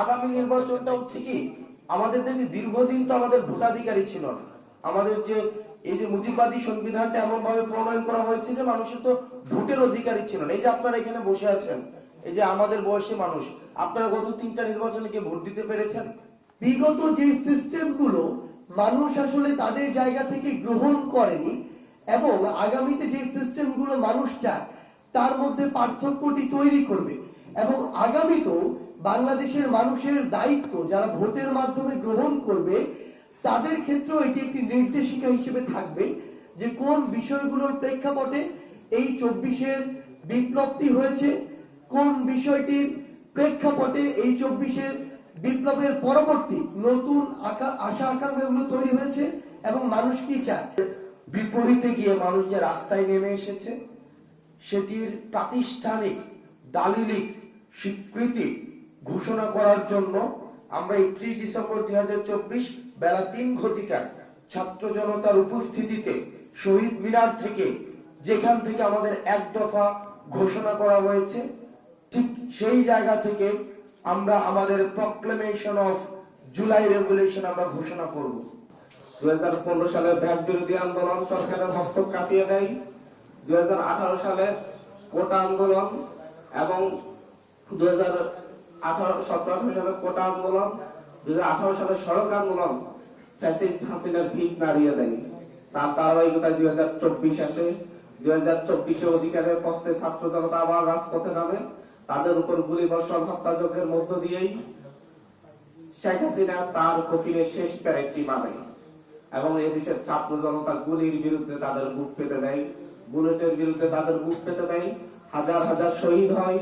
আগামী নির্বাচনটা হচ্ছে কি, আমাদের দেখি দীর্ঘদিন তো আমাদের ভোটাধিকারী ছিল না। আমাদের যে, এই যে মুজিববাদী সংবিধানটা এমন ভাবে প্রণয়ন করা হয়েছে যে মানুষের তো ভোটের অধিকারী ছিল না। এই যে আপনারা এখানে বসে আছেন, এই যে আমাদের বয়সী মানুষ, আপনারা গত তিনটা নির্বাচনে কি ভোট দিতে পেরেছেন? বিগত যে সিস্টেমগুলো, মানুষ আসলে তাদের জায়গা থেকে গ্রহণ করেনি এবং আগামীতে যে সিস্টেমগুলো মানুষ চায়, তার মধ্যে পার্থক্যটি তৈরি করবে। এবং আগামীতেও বাংলাদেশের মানুষের দায়িত্ব যারা ভোটের মাধ্যমে গ্রহণ করবে, তাদের ক্ষেত্রেও এটি একটি নির্দেশিকা হিসেবে থাকবে যে কোন বিষয়গুলোর প্রেক্ষাপটে এই চব্বিশের বিপ্লবটি হয়েছে, কোন বিষয়টির প্রেক্ষাপটে এই চব্বিশের বিপ্লবের পরবর্তী নতুন আশা আকাঙ্ক্ষাগুলো তৈরি হয়েছে এবং মানুষ কি চায়? বিপরীতে গিয়ে মানুষ যে রাস্তায় নেমে এসেছে, সেটির প্রাতিষ্ঠানিক, দালিলিক স্বীকৃতি ঘোষণা করার জন্য আমরা একত্রিশ ডিসেম্বর দু হাজার চব্বিশ বেলা তিন ঘটিকায় ছাত্র জনতার উপস্থিতিতে শহীদ মিনার থেকে যেখান থেকে আমাদের এক দফা ঘোষণা করা হয়েছে, ঠিক সেই জায়গা থেকে আমরা আমাদের প্রক্লেমেশন অফ জুলাই রেভলিউশন আমরা ঘোষণা করব। দুই সালে ব্যাগ বিরোধী আন্দোলন সরকারের মস্তক কাঁপিয়ে দেয়। দুই সালে কোটা আন্দোলন এবং দুই হাজার রাজপথে নামে। তাদের উপর গুলি বর্ষণ হত্যাযজ্ঞের মধ্য দিয়েই শেখ হাসিনা তার কফিনের শেষ প্যারেকটি মানে এবং এদেশের ছাত্র জনতা গুলির বিরুদ্ধে তাদের বুক পেতে দেয়। বুলেটের বিরুদ্ধে তাদের বুক পেতে দেয়। হাজার হাজার শহীদ হয়।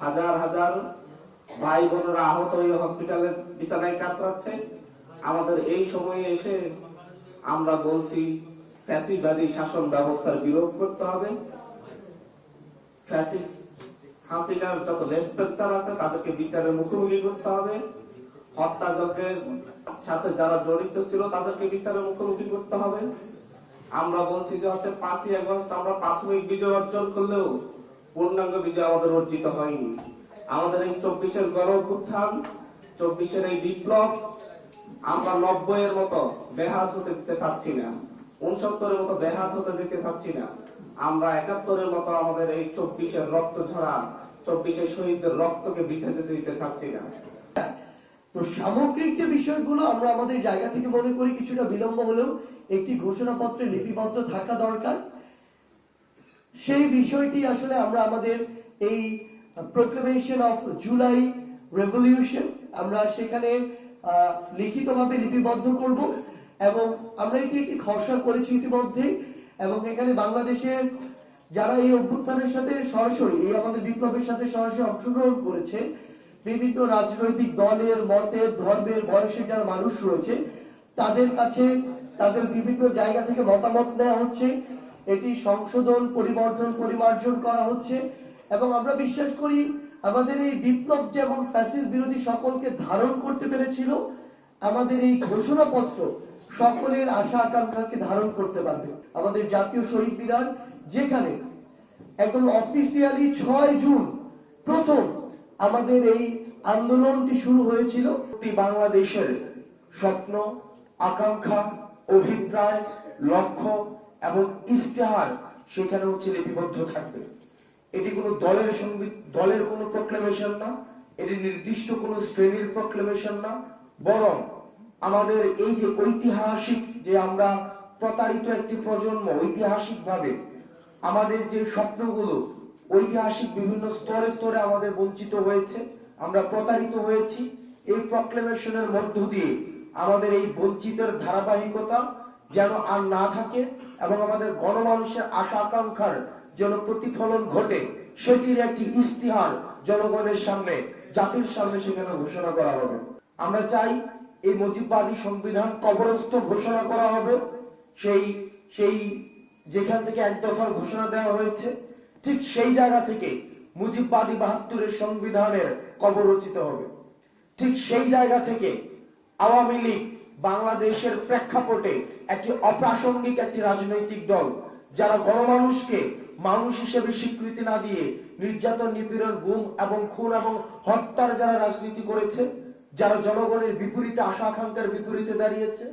হাজার হাজার ভাই বোনেরা আহত হয়ে হসপিটালের বিছানায় কাতরাচ্ছে। আমাদের এই সময়ে এসে আমরা বলছি, ফ্যাসিবাদী শাসন ব্যবস্থার বিরোধ করতে হবে। হাসিনার যত আছে, তাদেরকে বিচারের মুখোমুখি করতে হবে। হত্যাযজ্ঞের সাথে যারা জড়িত ছিল, তাদেরকে বিচারের মুখোমুখি করতে হবে। আমরা বলছি যে হচ্ছে পাঁচই আগস্ট আমরা প্রাথমিক বিজয় অর্জন করলেও পূর্ণাঙ্গ বিজয় আমাদের অর্জিত হয়নি। আমাদের এই চব্বিশের গণ অভ্যুত্থান চব্বিশের এই বিপ্লব, আমরা নব্বই এর মতো বেহাত হতে দিতে চাচ্ছি না উনসত্তরের মতো বেহাত হতে দিতে চাচ্ছি না। আমরা একাত্তরের মতো আমাদের এই চব্বিশের রক্ত ঝরা চব্বিশের শহীদদের রক্তকে বৃথা যেতে দিতে চাচ্ছি না। তো সামগ্রিক যে বিষয়গুলো আমরা আমাদের জায়গা থেকে মনে করি কিছুটা বিলম্ব হলেও একটি ঘোষণাপত্রে লিপিবদ্ধ থাকা দরকার। সেই বিষয়টি আসলে আমরা আমাদের এই প্রোক্লেমেশন অফ জুলাই রেভলিউশন আমরা সেখানে লিখিতভাবে লিপিবদ্ধ করব এবং আমরা এটি একটি খসড়া করেছি ইতিমধ্যে এবং এখানে বাংলাদেশের যারা এই অভ্যুত্থানের সাথে সরাসরি, এই আমাদের বিপ্লবের সাথে সরাসরি অংশগ্রহণ করেছে, বিভিন্ন রাজনৈতিক দলের মতের ধর্মের বয়সের যারা মানুষ রয়েছে, তাদের কাছে তাদের বিভিন্ন জায়গা থেকে মতামত নেওয়া হচ্ছে, এটি সংশোধন, পরিবর্তন, পরিমার্জন করা হচ্ছে। এবং আমরা বিশ্বাস করি আমাদের এই বিপ্লব যেমন ফ্যাসিস বিরোধী সকলকে ধারণ করতে পেরেছিল, আমাদের এই ঘোষণাপত্র সকলের আশা আকাঙ্ক্ষাকে ধারণ করতে পারবে। আমাদের জাতীয় শহীদ মিনার, যেখানে একদম অফিসিয়ালি ছয় জুন প্রথম আমাদের এই আন্দোলনটি শুরু হয়েছিল। বাংলাদেশের স্বপ্ন, আকাঙ্ক্ষা, অভিপ্রায়, লক্ষ্য এবং ইস্তেহার সেখানে হচ্ছে লিপিবদ্ধ থাকবে। এটি কোনো দলের দলের কোনো প্রক্লেমেশন না, এটি নির্দিষ্ট কোনো শ্রেণির প্রক্লেমেশন না, বরং আমাদের এই যে ঐতিহাসিক যে আমরা প্রতারিত একটি প্রজন্ম ঐতিহাসিকভাবে, আমাদের যে স্বপ্নগুলো ঐতিহাসিক বিভিন্ন স্তরে স্তরে আমাদের বঞ্চিত হয়েছে, আমরা প্রতারিত হয়েছি, এই প্রক্লেমেশনের মধ্য দিয়ে আমাদের এই বঞ্চিতের ধারাবাহিকতা যেন আর না থাকে এবং আমাদের গণমানুষের আশা আকাঙ্ক্ষার যেন প্রতিফলন ঘটে, সেটির একটি ইস্তিহার জনগণের সামনে, জাতির সামনে সেখানে ঘোষণা করা হবে। আমরা চাই এই মুজিববাদী সংবিধান কবরস্থ ঘোষণা করা হবে। সেই সেই যেখান থেকে এক দফার ঘোষণা দেওয়া হয়েছে, ঠিক সেই জায়গা থেকে মুজিববাদী বাহাত্তরের সংবিধানের কবর রচিত হবে। ঠিক সেই জায়গা থেকে আওয়ামী লীগ বাংলাদেশের প্রেক্ষাপটে একটি অপ্রাসঙ্গিক একটি রাজনৈতিক দল, যারা গণমানুষকে মানুষ হিসেবে স্বীকৃতি না দিয়ে নির্যাতন, নিপীড়ন, গুম এবং খুন এবং হত্যার যারা রাজনীতি করেছে, যারা জনগণের বিপরীতে, আশা আকাঙ্ক্ষার বিপরীতে দাঁড়িয়েছে